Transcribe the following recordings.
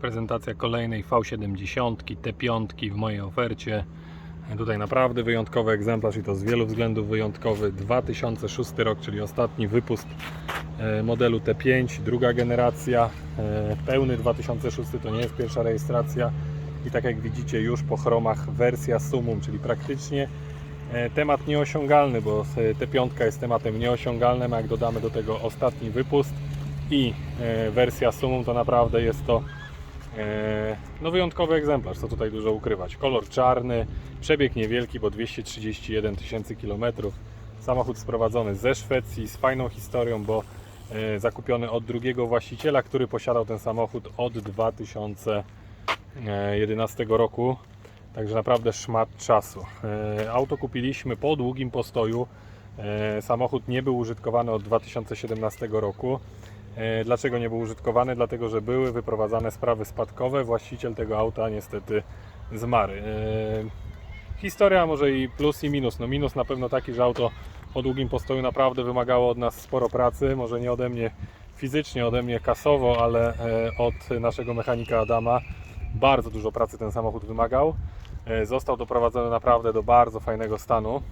Prezentacja kolejnej V70, T5 w mojej ofercie. Tutaj naprawdę wyjątkowy egzemplarz i to z wielu względów wyjątkowy. 2006 rok, czyli ostatni wypust e, modelu T5, druga generacja. e, Pełny 2006 to nie jest pierwsza rejestracja. I tak jak widzicie już po chromach wersja sumum, czyli praktycznie e, temat nieosiągalny, bo e, T5 jest tematem nieosiągalnym, a jak dodamy do tego ostatni wypust i wersja sumum, to naprawdę jest to no wyjątkowy egzemplarz, co tutaj dużo ukrywać. Kolor czarny, przebieg niewielki, bo 231 tysięcy kilometrów. Samochód sprowadzony ze Szwecji, z fajną historią, bo e, zakupiony od drugiego właściciela, który posiadał ten samochód od 2011 roku. Także naprawdę szmat czasu. E, Auto kupiliśmy po długim postoju. E, Samochód nie był użytkowany od 2017 roku. E, Dlaczego nie był użytkowany? Dlatego, że były wyprowadzane sprawy spadkowe. Właściciel tego auta niestety zmarł. E, Historia może i plus i minus. No minus na pewno taki, że auto po długim postoju naprawdę wymagało od nas sporo pracy. Może nie ode mnie fizycznie, ode mnie kasowo, ale e, od naszego mechanika Adama bardzo dużo pracy ten samochód wymagał. Został doprowadzony naprawdę do bardzo fajnego stanu.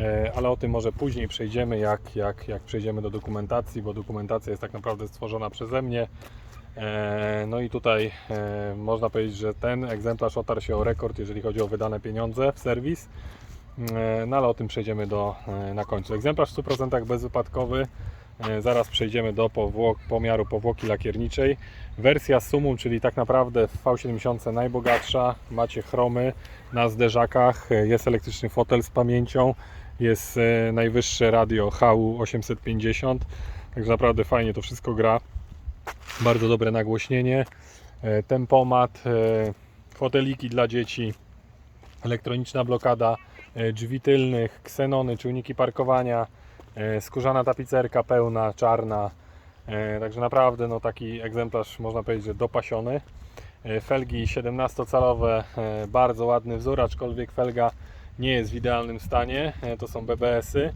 E, ale o tym może później przejdziemy, jak, jak, jak przejdziemy do dokumentacji, bo dokumentacja jest tak naprawdę stworzona przeze mnie. E, No i tutaj e, można powiedzieć, że ten egzemplarz otarł się o rekord, jeżeli chodzi o wydane pieniądze w serwis. No ale o tym przejdziemy do, na końcu. Egzemplarz w 100% bezwypadkowy. Zaraz przejdziemy do powłok, pomiaru powłoki lakierniczej. Wersja Sumum, czyli tak naprawdę w V70 najbogatsza. Macie chromy na zderzakach, jest elektryczny fotel z pamięcią, jest e, najwyższe radio HU 850. Także naprawdę fajnie to wszystko gra. Bardzo dobre nagłośnienie, e, tempomat, e, foteliki dla dzieci, elektroniczna blokada drzwi tylnych, ksenony, czujniki parkowania, skórzana tapicerka pełna, czarna. Także naprawdę no, taki egzemplarz można powiedzieć, że dopasiony. Felgi 17-calowe, e, bardzo ładny wzór, aczkolwiek felga nie jest w idealnym stanie. E, To są BBS-y.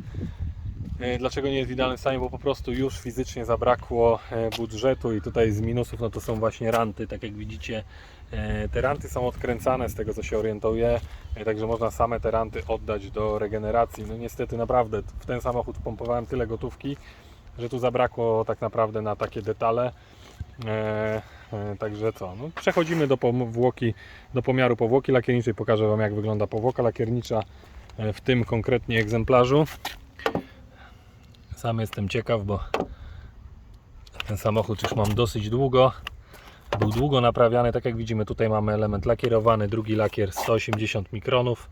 E, Dlaczego nie jest w idealnym stanie? Bo po prostu już fizycznie zabrakło e, budżetu i tutaj z minusów no to są właśnie ranty, tak jak widzicie te ranty są odkręcane z tego co się orientuję, także można same te ranty oddać do regeneracji. No niestety naprawdę w ten samochód pompowałem tyle gotówki, że tu zabrakło tak naprawdę na takie detale. E, e, Także co, no, przechodzimy do powłoki, do pomiaru powłoki lakierniczej. Pokażę Wam jak wygląda powłoka lakiernicza e, w tym konkretnie egzemplarzu. Sam jestem ciekaw, bo ten samochód już mam dosyć długo. Był długo naprawiany, tak jak widzimy, tutaj mamy element lakierowany, drugi lakier 180 mikronów.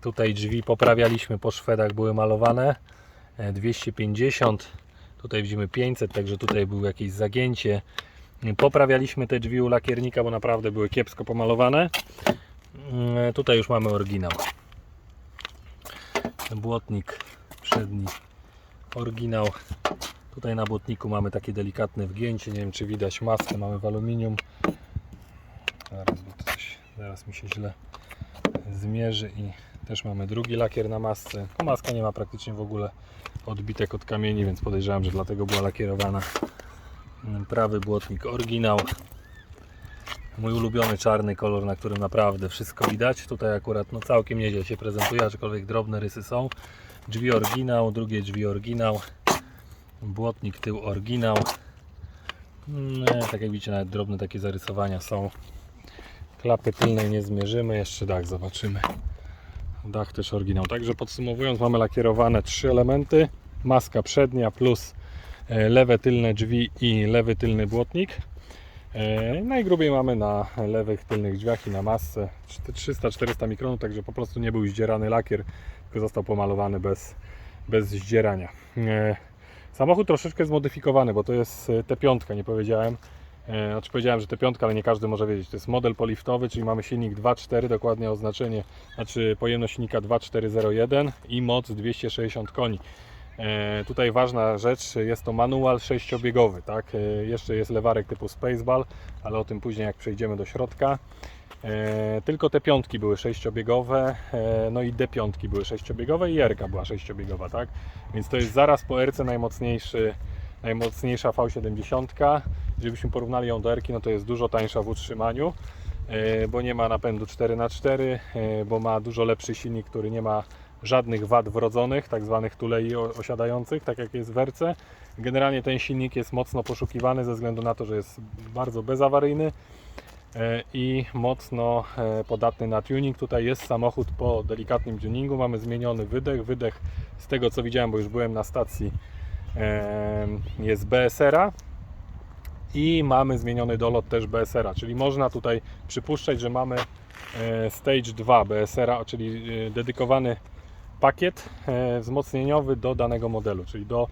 Tutaj drzwi poprawialiśmy po szwedach, były malowane e, 250. Tutaj widzimy 500, także tutaj było jakieś zagięcie. Poprawialiśmy te drzwi u lakiernika, bo naprawdę były kiepsko pomalowane. Mm, Tutaj już mamy oryginał. Błotnik przedni oryginał. Tutaj na błotniku mamy takie delikatne wgięcie. Nie wiem czy widać maskę, mamy w aluminium. Zaraz, bo coś, zaraz mi się źle zmierzy i też mamy drugi lakier na masce. No, maska nie ma praktycznie w ogóle odbitek od kamieni, więc podejrzewam, że dlatego była lakierowana. Prawy błotnik oryginał. Mój ulubiony czarny kolor, na którym naprawdę wszystko widać. Tutaj akurat no, całkiem nieźle się prezentuje, aczkolwiek drobne rysy są. Drzwi oryginał, drugie drzwi oryginał. Błotnik tył oryginał. Mm, tak jak widzicie, nawet drobne takie zarysowania są. Klapy tylnej nie zmierzymy, jeszcze dach zobaczymy. Dach też oryginał. Także podsumowując, mamy lakierowane trzy elementy. Maska przednia plus e, lewe tylne drzwi i lewy tylny błotnik. E, Najgrubiej mamy na lewych tylnych drzwiach i na masce 300-400 mikronów, także po prostu nie był zdzierany lakier, tylko został pomalowany bez, bez zdzierania. E, Samochód troszeczkę zmodyfikowany, bo to jest e, T5, nie powiedziałem. E, Znaczy powiedziałem, że T5, ale nie każdy może wiedzieć. To jest model poliftowy, czyli mamy silnik 2.4, dokładnie oznaczenie, znaczy pojemność silnika 2.401 i moc 260 koni. E, Tutaj ważna rzecz, jest to manual sześciobiegowy, tak? E, Jeszcze jest lewarek typu Spaceball, ale o tym później jak przejdziemy do środka. E, Tylko te piątki były sześciobiegowe, e, no i D5 były sześciobiegowe i R była sześciobiegowa, tak? Więc to jest zaraz po RC najmocniejszy, najmocniejsza V70. Gdybyśmy porównali ją do Erki, no to jest dużo tańsza w utrzymaniu, e, bo nie ma napędu 4x4, e, bo ma dużo lepszy silnik, który nie ma żadnych wad wrodzonych, tak zwanych tulei osiadających, tak jak jest w Erce. Generalnie ten silnik jest mocno poszukiwany ze względu na to, że jest bardzo bezawaryjny e, i mocno podatny na tuning. Tutaj jest samochód po delikatnym tuningu. Mamy zmieniony wydech. Wydech z tego co widziałem, bo już byłem na stacji, jest BSR-a i mamy zmieniony dolot też BSR-a, czyli można tutaj przypuszczać, że mamy e, Stage 2 BSR-a, czyli e, dedykowany pakiet e, wzmocnieniowy do danego modelu, czyli do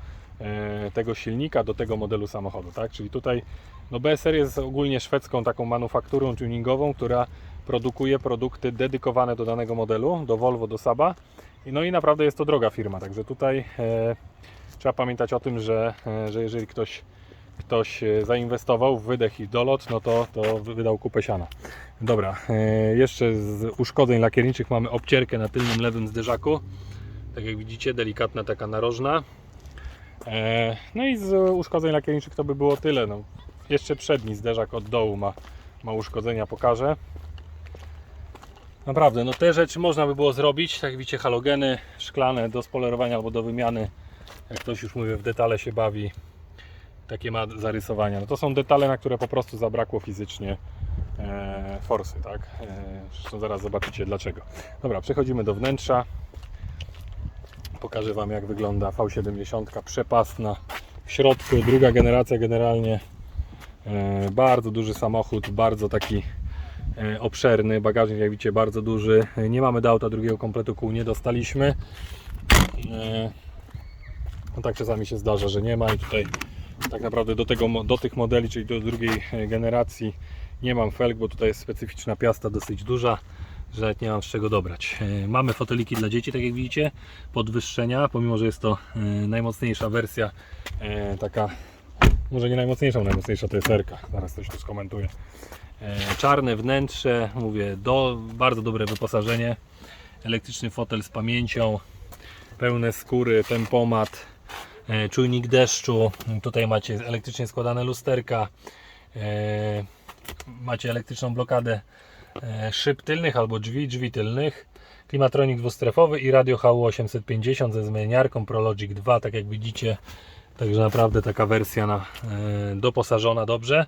tego silnika, do tego modelu samochodu, tak? Czyli tutaj no BSR jest ogólnie szwedzką taką manufakturą tuningową, która produkuje produkty dedykowane do danego modelu, do Volvo, do Saba. No i naprawdę jest to droga firma, także tutaj e, trzeba pamiętać o tym, że, że jeżeli ktoś, ktoś e, zainwestował w wydech i dolot, no to, to wydał kupę siana. Dobra, e, jeszcze z uszkodzeń lakierniczych mamy obcierkę na tylnym lewym zderzaku. Tak jak widzicie, delikatna taka narożna. E, No i z uszkodzeń lakierniczych to by było tyle. No, jeszcze przedni zderzak od dołu ma, ma uszkodzenia, pokażę. Naprawdę, no te rzeczy można by było zrobić. Tak jak widzicie, halogeny szklane do spolerowania albo do wymiany. Jak ktoś już mówię, w detale się bawi, takie ma zarysowania. No to są detale, na które po prostu zabrakło fizycznie e, forsy, tak? E, zresztą zaraz zobaczycie dlaczego. Dobra, przechodzimy do wnętrza. Pokażę Wam jak wygląda V70 przepasna w środku, druga generacja generalnie e, bardzo duży samochód, bardzo taki e, obszerny, bagażnik jak widzicie bardzo duży, E, nie mamy do auta drugiego kompletu kół, nie dostaliśmy E, no tak czasami się zdarza, że nie ma i tutaj tak naprawdę do, tego, do tych modeli, czyli do drugiej e, generacji nie mam felg, bo tutaj jest specyficzna piasta dosyć duża, że nie mam z czego dobrać. E, Mamy foteliki dla dzieci, tak jak widzicie, podwyższenia, pomimo, że jest to e, najmocniejsza wersja, taka, może nie najmocniejsza, najmocniejsza to jest Erka, zaraz coś tu skomentuję. Czarne wnętrze, mówię, do, bardzo dobre wyposażenie, elektryczny fotel z pamięcią, pełne skóry, tempomat, czujnik deszczu, tutaj macie elektrycznie składane lusterka, e, macie elektryczną blokadę e, szyb tylnych albo drzwi, drzwi tylnych, klimatronik dwustrefowy i radio HU850 ze zmieniarką ProLogic 2, tak jak widzicie, także naprawdę taka wersja na, e, doposażona dobrze.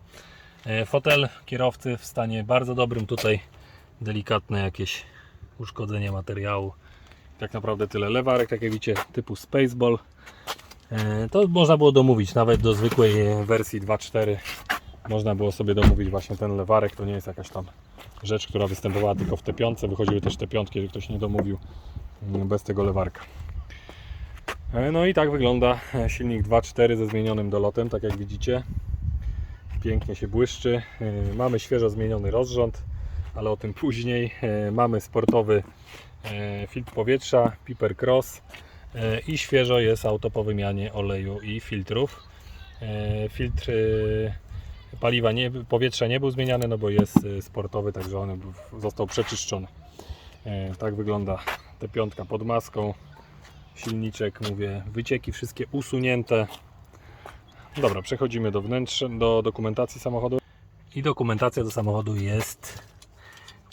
E, Fotel kierowcy w stanie bardzo dobrym, tutaj delikatne jakieś uszkodzenie materiału. Tak naprawdę tyle. Lewarek, tak jak widzicie, typu Spaceball. E, To można było domówić nawet do zwykłej wersji 2.4. Można było sobie domówić właśnie ten lewarek. To nie jest jakaś tam rzecz, która występowała tylko w te piątce. Wychodziły też te piątki, jeżeli ktoś nie domówił mm, bez tego lewarka. E, No i tak wygląda e, silnik 2.4 ze zmienionym dolotem, tak jak widzicie. Pięknie się błyszczy. Mamy świeżo zmieniony rozrząd, ale o tym później. Mamy sportowy filtr powietrza, Piper Cross i świeżo jest auto po wymianie oleju i filtrów. E, Filtr e, paliwa, nie, powietrza nie był zmieniany, no bo jest e, sportowy, także on został przeczyszczony. E, Tak wygląda ta piątka pod maską. Silniczek, mówię, wycieki wszystkie usunięte. Dobra, przechodzimy do wnętrza, do dokumentacji samochodu. I dokumentacja do samochodu jest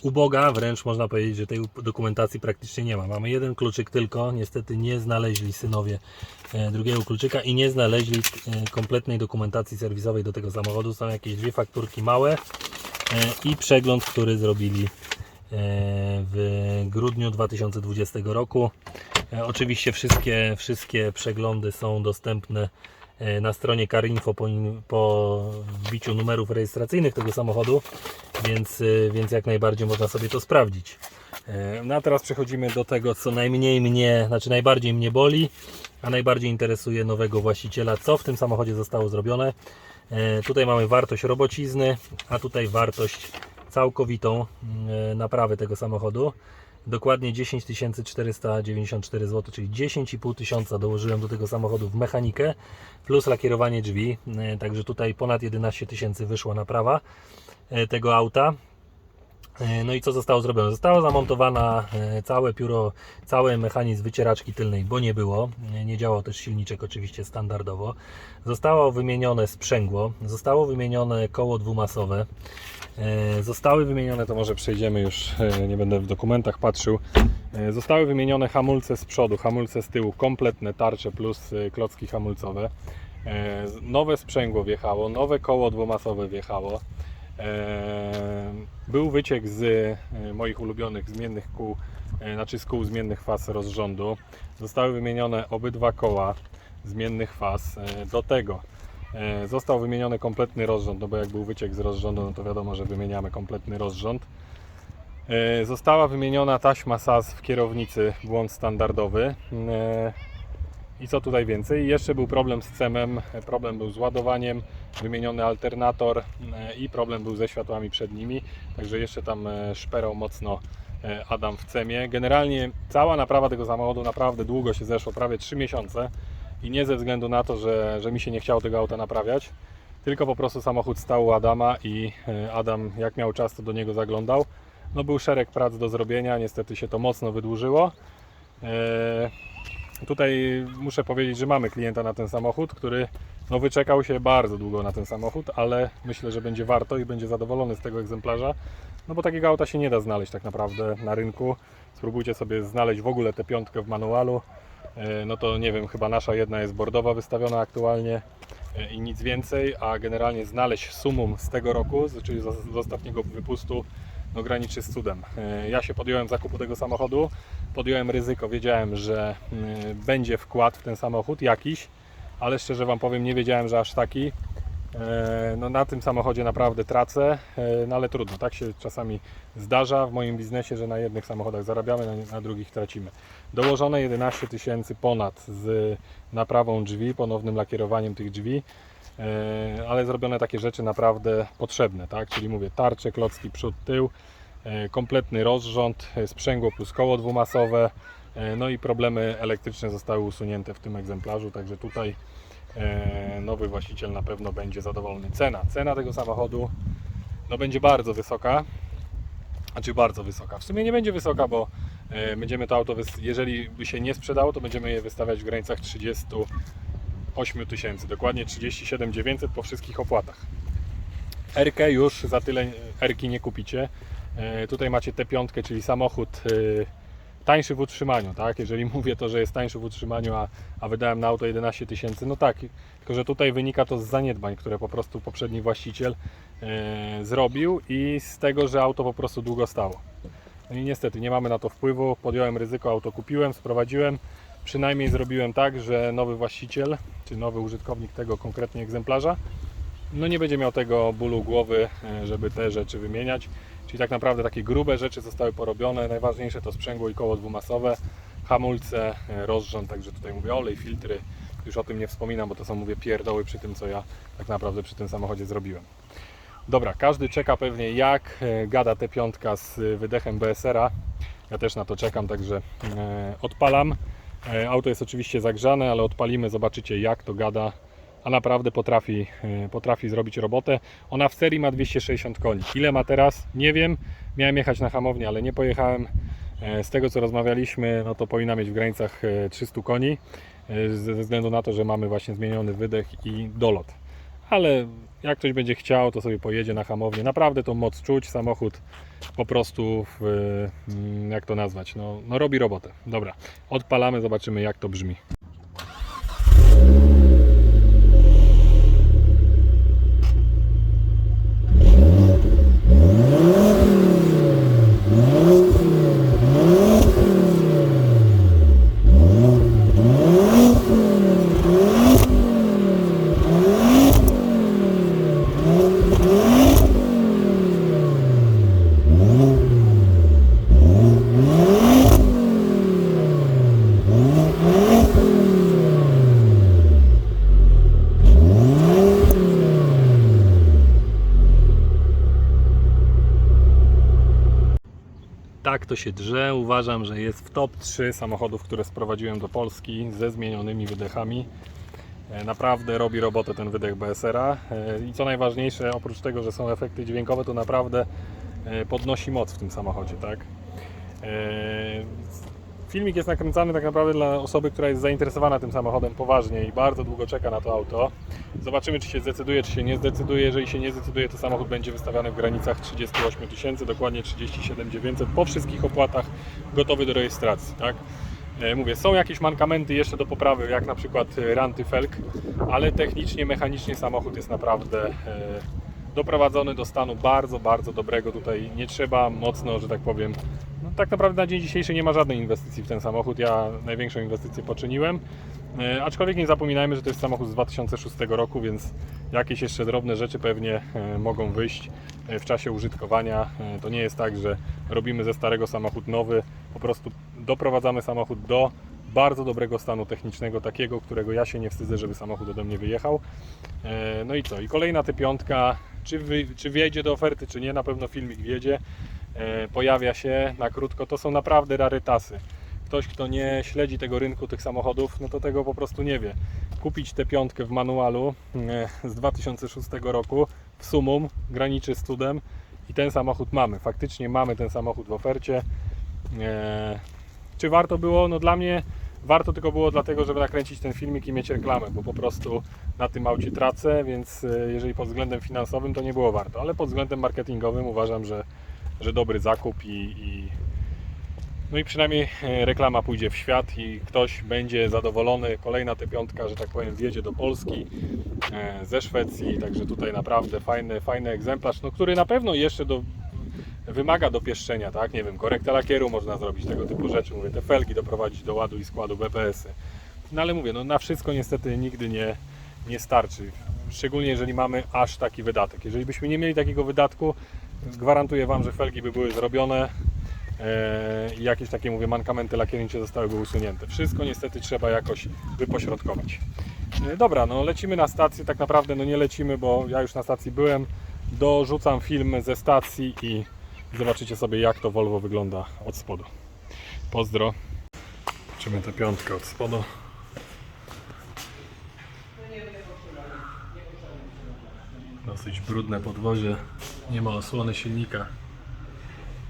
uboga, wręcz można powiedzieć, że tej dokumentacji praktycznie nie ma. Mamy jeden kluczyk tylko, niestety nie znaleźli synowie e, drugiego kluczyka i nie znaleźli e, kompletnej dokumentacji serwisowej do tego samochodu. Są jakieś dwie fakturki małe e, i przegląd, który zrobili w grudniu 2020 roku. Oczywiście wszystkie, wszystkie przeglądy są dostępne na stronie Carinfo po, po wbiciu numerów rejestracyjnych tego samochodu, więc, e, więc jak najbardziej można sobie to sprawdzić. E, No a teraz przechodzimy do tego, co najmniej mnie, znaczy najbardziej mnie boli, a najbardziej interesuje nowego właściciela, co w tym samochodzie zostało zrobione. E, Tutaj mamy wartość robocizny, a tutaj wartość całkowitą mm, naprawy tego samochodu. Dokładnie 10 494 zł, czyli 10,5 tysiąca dołożyłem do tego samochodu w mechanikę, plus lakierowanie drzwi. E, Także tutaj ponad 11 tysięcy wyszła naprawa e, tego auta. E, No i co zostało zrobione? Została zamontowana e, całe pióro, cały mechanizm wycieraczki tylnej, bo nie było. E, Nie działał też silniczek oczywiście standardowo. Zostało wymienione sprzęgło, zostało wymienione koło dwumasowe. Zostały wymienione, to może przejdziemy już, nie będę w dokumentach patrzył. Zostały wymienione hamulce z przodu, hamulce z tyłu, kompletne tarcze plus klocki hamulcowe. Nowe sprzęgło wjechało, nowe koło dwumasowe wjechało. E, Był wyciek z e, moich ulubionych zmiennych kół, e, znaczy z kół zmiennych faz rozrządu. Zostały wymienione obydwa koła zmiennych faz. E, Do tego został wymieniony kompletny rozrząd, no bo jak był wyciek z rozrządu, no to wiadomo, że wymieniamy kompletny rozrząd. Została wymieniona taśma SAS w kierownicy, błąd standardowy. I co tutaj więcej? Jeszcze był problem z cemem, problem był z ładowaniem, wymieniony alternator e, i problem był ze światłami przednimi. Także jeszcze tam e, szperał mocno e, Adam w cemie. Generalnie cała naprawa tego samochodu naprawdę długo się zeszło, prawie 3 miesiące. I nie ze względu na to, że, że mi się nie chciało tego auta naprawiać, tylko po prostu samochód stał u Adama i Adam jak miał czas to do niego zaglądał. No był szereg prac do zrobienia, niestety się to mocno wydłużyło. Tutaj muszę powiedzieć, że mamy klienta na ten samochód, który no, wyczekał się bardzo długo na ten samochód, ale myślę, że będzie warto i będzie zadowolony z tego egzemplarza. No bo takiego auta się nie da znaleźć tak naprawdę na rynku. Spróbujcie sobie znaleźć w ogóle tę piątkę w manualu. E, No to nie wiem, chyba nasza jedna jest bordowa wystawiona aktualnie e, i nic więcej, a generalnie znaleźć sumum z tego roku, czyli z z ostatniego wypustu, no graniczy z cudem. E, Ja się podjąłem zakupu tego samochodu, podjąłem ryzyko, wiedziałem, że y, będzie wkład w ten samochód jakiś, ale szczerze Wam powiem, nie wiedziałem, że aż taki. E, No, na tym samochodzie naprawdę tracę, e, no ale trudno, tak się czasami zdarza w moim biznesie, że na jednych samochodach zarabiamy, na, drugich tracimy. Dołożone 11 tysięcy ponad z naprawą drzwi, ponownym lakierowaniem tych drzwi, e, ale zrobione takie rzeczy naprawdę potrzebne, tak? Czyli mówię tarcze, klocki przód, tył, kompletny rozrząd, e, sprzęgło plus koło dwumasowe, e, no i problemy elektryczne zostały usunięte w tym egzemplarzu, także tutaj e, nowy właściciel na pewno będzie zadowolony. Cena, cena tego samochodu no będzie bardzo wysoka, znaczy bardzo wysoka. W sumie nie będzie wysoka, bo e, będziemy to auto, jeżeli by się nie sprzedało, to będziemy je wystawiać w granicach 38 tysięcy, dokładnie 37 900 po wszystkich opłatach. Erkę już za tyle Erki nie kupicie. E, Tutaj macie T5, czyli samochód e, tańszy w utrzymaniu, tak? Jeżeli mówię to, że jest tańszy w utrzymaniu, a, a wydałem na auto 11 tysięcy, no tak, tylko że tutaj wynika to z zaniedbań, które po prostu poprzedni właściciel e, zrobił i z tego, że auto po prostu długo stało. No i niestety nie mamy na to wpływu, podjąłem ryzyko, auto kupiłem, sprowadziłem, przynajmniej zrobiłem tak, że nowy właściciel, czy nowy użytkownik tego konkretnie egzemplarza, no nie będzie miał tego bólu głowy, żeby te rzeczy wymieniać. Czyli tak naprawdę takie grube rzeczy zostały porobione. Najważniejsze to sprzęgło i koło dwumasowe, hamulce, e, rozrząd, także tutaj mówię olej, filtry. Już o tym nie wspominam, bo to są mówię pierdoły przy tym, co ja tak naprawdę przy tym samochodzie zrobiłem. Dobra, każdy czeka pewnie jak e, gada te piątka z wydechem BSR-a. Ja też na to czekam, także e, odpalam. Auto jest oczywiście zagrzane, ale odpalimy, zobaczycie jak to gada a naprawdę potrafi, e, potrafi zrobić robotę. Ona w serii ma 260 koni. Ile ma teraz? Nie wiem. Miałem jechać na hamownię, ale nie pojechałem. E, Z tego co rozmawialiśmy, no to powinna mieć w granicach e, 300 koni, e, ze względu na to, że mamy właśnie zmieniony wydech i dolot. Ale jak ktoś będzie chciał, to sobie pojedzie na hamownię. Naprawdę tą moc czuć. Samochód po prostu, w, mm, jak to nazwać, no, no robi robotę. Dobra, odpalamy, zobaczymy jak to brzmi. Tak to się drze. Uważam, że jest w top 3 samochodów, które sprowadziłem do Polski ze zmienionymi wydechami. E, Naprawdę robi robotę ten wydech BSR-a. E, I co najważniejsze, oprócz tego, że są efekty dźwiękowe, to naprawdę e, podnosi moc w tym samochodzie, tak? Filmik jest nakręcany tak naprawdę dla osoby, która jest zainteresowana tym samochodem poważnie i bardzo długo czeka na to auto. Zobaczymy, czy się zdecyduje, czy się nie zdecyduje. Jeżeli się nie zdecyduje, to samochód będzie wystawiany w granicach 38 tysięcy, dokładnie 37 900 po wszystkich opłatach, gotowy do rejestracji, tak? E, Mówię, są jakieś mankamenty jeszcze do poprawy, jak na przykład e, ranty felg, ale technicznie, mechanicznie samochód jest naprawdę e, doprowadzony do stanu bardzo, bardzo dobrego. Tutaj nie trzeba mocno, że tak powiem, tak naprawdę na dzień dzisiejszy nie ma żadnej inwestycji w ten samochód. Ja największą inwestycję poczyniłem. E, aczkolwiek nie zapominajmy, że to jest samochód z 2006 roku, więc jakieś jeszcze drobne rzeczy pewnie e, mogą wyjść e, w czasie użytkowania. To nie jest tak, że robimy ze starego samochód nowy, po prostu doprowadzamy samochód do bardzo dobrego stanu technicznego, takiego, którego ja się nie wstydzę, żeby samochód ode mnie wyjechał. No i co? I kolejna T5, czy, wy, czy wjedzie do oferty, czy nie, na pewno filmik wjedzie. E, Pojawia się na krótko, to są naprawdę rarytasy. Ktoś, kto nie śledzi tego rynku tych samochodów, no to tego po prostu nie wie. Kupić tę piątkę w manualu e, z 2006 roku w sumum graniczy z cudem i ten samochód mamy. Faktycznie mamy ten samochód w ofercie. E, Czy warto było? No dla mnie warto tylko było dlatego, żeby nakręcić ten filmik i mieć reklamę, bo po prostu na tym aucie tracę, więc jeżeli pod względem finansowym to nie było warto, ale pod względem marketingowym uważam, że, że dobry zakup i, i no i przynajmniej e, reklama pójdzie w świat i ktoś będzie zadowolony. Kolejna te piątka, że tak powiem, wjedzie do Polski e, ze Szwecji, także tutaj naprawdę fajny, fajny egzemplarz, no, który na pewno jeszcze do, wymaga dopieszczenia, tak? Nie wiem, korektę lakieru można zrobić, tego typu rzeczy. Mówię, te felgi doprowadzić do ładu i składu BPS-y. No ale mówię, no na wszystko niestety nigdy nie, nie starczy. Szczególnie jeżeli mamy aż taki wydatek. Jeżeli byśmy nie mieli takiego wydatku, gwarantuję Wam, że felgi by były zrobione e, i jakieś takie, mówię, mankamenty lakiernicze zostałyby usunięte. Wszystko niestety trzeba jakoś wypośrodkować. E, Dobra, no lecimy na stację. Tak naprawdę no nie lecimy, bo ja już na stacji byłem. Dorzucam film ze stacji i zobaczycie sobie jak to Volvo wygląda od spodu. Pozdro. Zobaczymy tę piątkę od spodu. Dosyć brudne podwozie. Nie ma osłony silnika.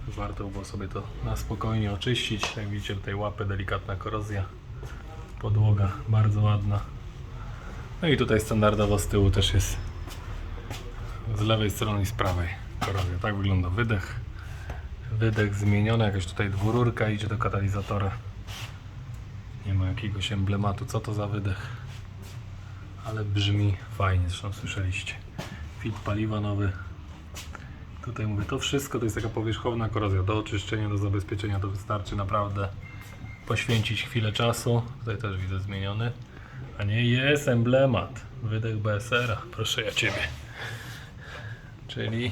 Warto było sobie to na spokojnie oczyścić. Jak widzicie tutaj łapy, delikatna korozja. Podłoga bardzo ładna. No i tutaj standardowo z tyłu też jest z lewej strony i z prawej korozja. Tak wygląda wydech. Wydech zmieniony, jakaś tutaj dwururka idzie do katalizatora. Nie ma jakiegoś emblematu, co to za wydech. Ale brzmi fajnie, zresztą słyszeliście. Fit paliwa nowy. Tutaj mówię, to wszystko to jest taka powierzchowna korozja. Do oczyszczenia, do zabezpieczenia to wystarczy naprawdę poświęcić chwilę czasu. Tutaj też widzę zmieniony. A nie jest emblemat. Wydech BSR-a. Proszę ja Ciebie. Czyli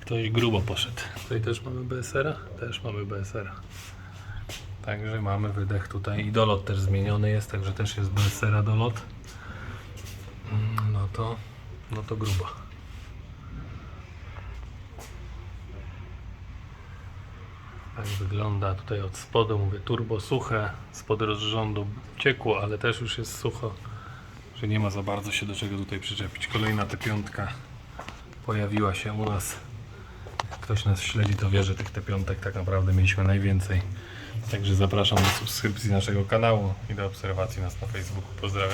ktoś grubo poszedł. Tutaj też mamy BSR-a? Też mamy BSR-a. Także mamy wydech tutaj i dolot też zmieniony jest, także też jest BSR-a dolot. Mm, No to, no to grubo. Tak wygląda tutaj od spodu, mówię turbo suche, spod rozrządu ciekło, ale też już jest sucho, że nie ma za bardzo się do czego tutaj przyczepić. Kolejna ta piątka pojawiła się u nas. Jak ktoś nas śledzi, to wie, że tych te piątek tak naprawdę mieliśmy najwięcej. Także zapraszam do subskrypcji naszego kanału i do obserwacji nas na Facebooku. Pozdrawiam.